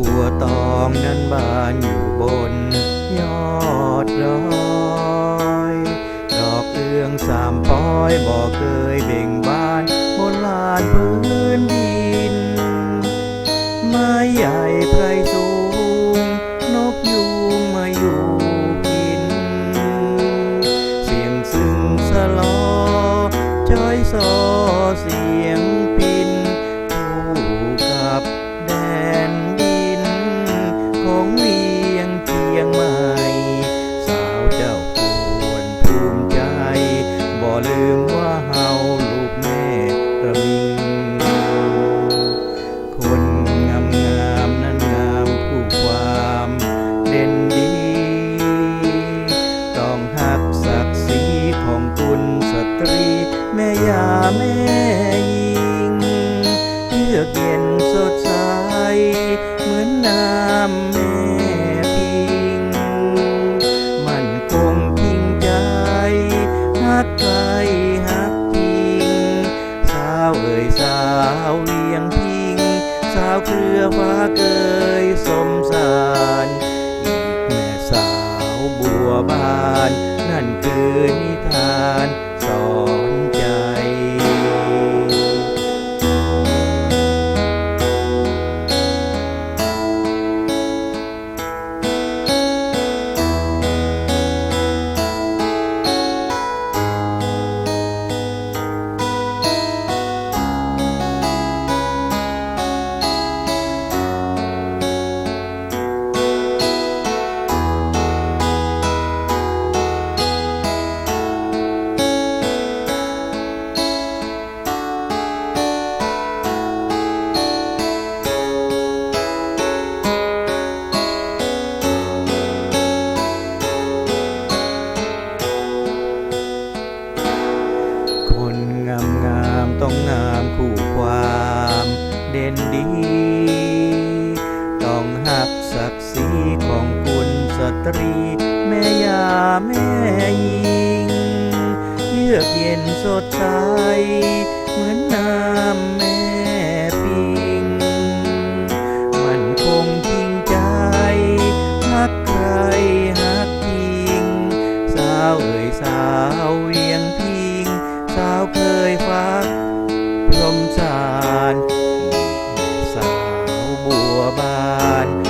ัวตองนั้นบานอยู่บน ยอดดอยดอกเอื้องสามป้อยบอกเคยเบ่งบานบนลานพื้น แม่ยิงเยือกเย็นสดใส เหมือนน้ำแม่พิง มันคงพิงใจหักใครหักจริง สาวเอ่ยสาวเวียงพิง สาวเครือฟ้าเกยสมสารอีกแม่สาวบัวบาน นั่นคือ เด่นดี ต้องหักศักดิ์ศรีของคุณสตรี แม่ยาแม่ยิง เยือกเย็นสดใส เหมือนน้ำแม่ done